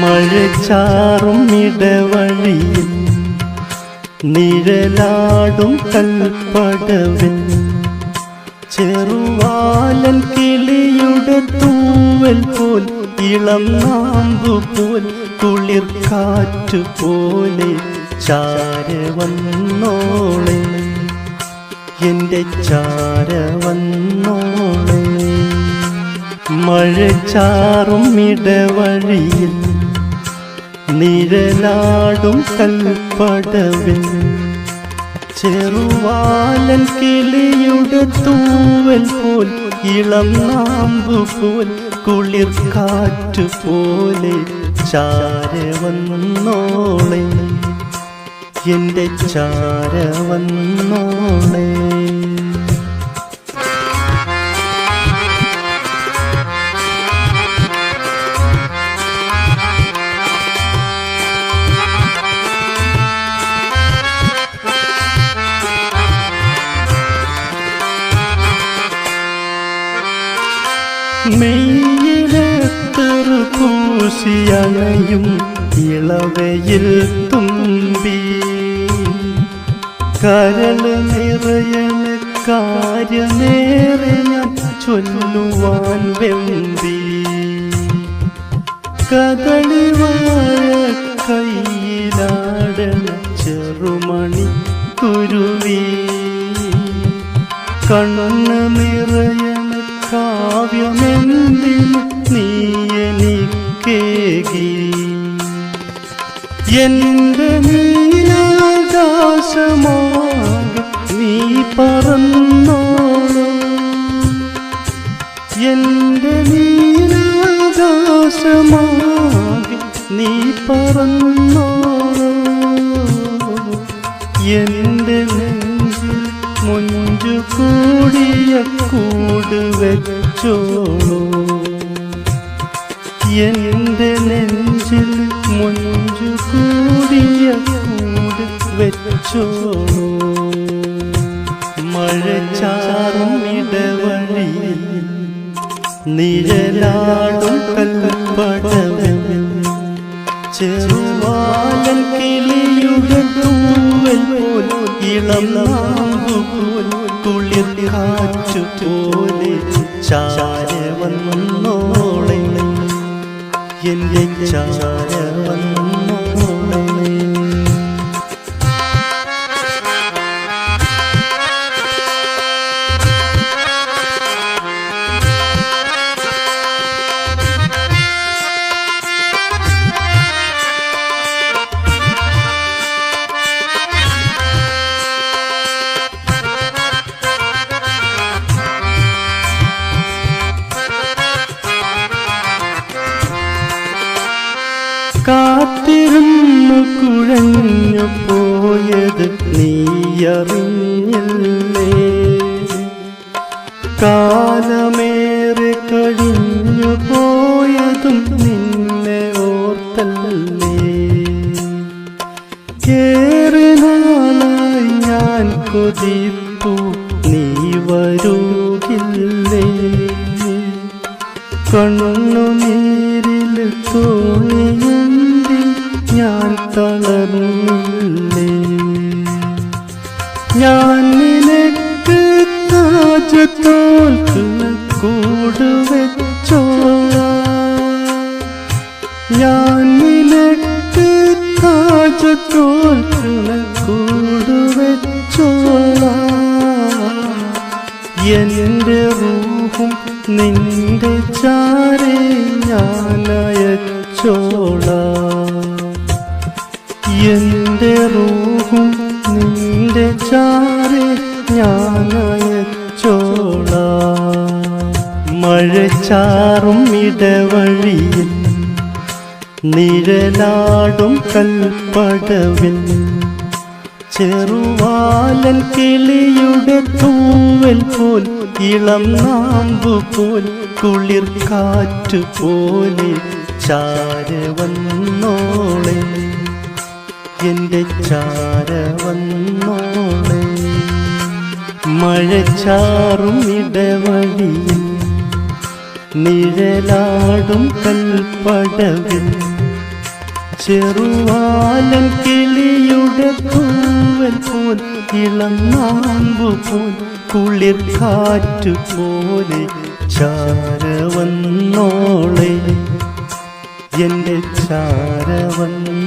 മഴച്ചാറും ഇടവഴിയിൽ നിഴലാടും കൽപ്പടവിൽ ചെറുവാലൻ കിളിയുടെ തൂവൽ പോൽ ഇളം നാമ്പു പോൽ കുളിർ കാറ്റു പോലെ ചാര വന്നോളെ. എന്റെ ചാര വന്നോളെ. മഴച്ചാറും ഇടവഴിയിൽ നിഴലാടും കൽപ്പടവിൽ. ചെറുവാലൻ കിളിയുടെ തൂവൽ പോൽ ഇളം നാമ്പു പോൽ കുളിർ കാറ്റു പോലെ ചാര വന്നോളെ. എന്റെ ചാര മെയ്യിലെത്തറു പൂശിയണയും ഇളവയിൽ തുമ്പി. കരൾ നിറയൽ കാര്യമേറെ ഞാൻ ചൊല്ലുവാൻ വെമ്പി. കദളി കയ്യിലാടന ചെറുമണി കുരുവി കണ്ണു നിറയണ കാവ്യമെന്തിന് നീ എനിക്കേകി എന്റെ നീലാകാശമാക നീ പറന്നോളൂ. എന്റെ നീലാകാശമാക നീ പറന്നോളൂ. എന്റെ കൂട് വെച്ചോളൂ എന്റെ നെഞ്ചിൽ മുഞ്ചു കൂടിയ കൂട് വെച്ചോളൂ. മഴച്ചാറും ഇടവഴിയിൽ നിഴലാടും കൽപ്പടവൻ ചെറുവാലൻ കിളിയുടെ തൂവൽ പോലും ഇളം നാമ്പു പോൽ കുളിർ പോലെ ചാര വന്നോളെ എന്റെ ചാര വന്നോളെ കാത്തിരുന്നു കുഴഞ്ഞു പോയത് നീയറിഞ്ഞില്ലേ? കാലമേറെ കഴിഞ്ഞു പോയതും നിന്നെ ഓർത്തല്ലേ? ഏറെ നാളായി ഞാൻ കൊതിപ്പു നീ വരുകില്ലേ? കണ്ണുനീരിൽ തോണിയുണ്ടി ഞാൻ തളർന്നില്ലേ? ഞാൻ നിനക്ക് താജത്തോൽക്കുന്ന കൂട് ഞാൻ നിനക്ക് താജത്തോൽക്കുന്ന കൂട് എന്റെ റൂഹും നിന്റെ ചാരേ ഞാൻ അയച്ചോളാം. എന്റെ റൂഹും നിന്റെ ചാരെ ഞാനയച്ചോള മഴച്ചാറും ഇടവഴിയിൽ നിഴലാടും കൽപ്പടവിൽ. ചെറുവാലൻ കിളിയുടെ തൂവൽ പോൽ ഇളം നാമ്പു പോൽ കുളിർ കാറ്റു പോലെ ചാര വന്നോളെ എന്റെ ചാര വന്നോളെ. മഴച്ചാറും ഇടവഴിയിൽ നിഴലാടും കൽപ്പടവിൽ ചെറുവാലൻ കിളിയുടെ തൂവൽ പോൽ ഇളം നാമ്പു പോൽ കുളിർ കാറ്റു പോലെ ചാരവന്നോളെ എന്റെ ചാരവന്നോളെ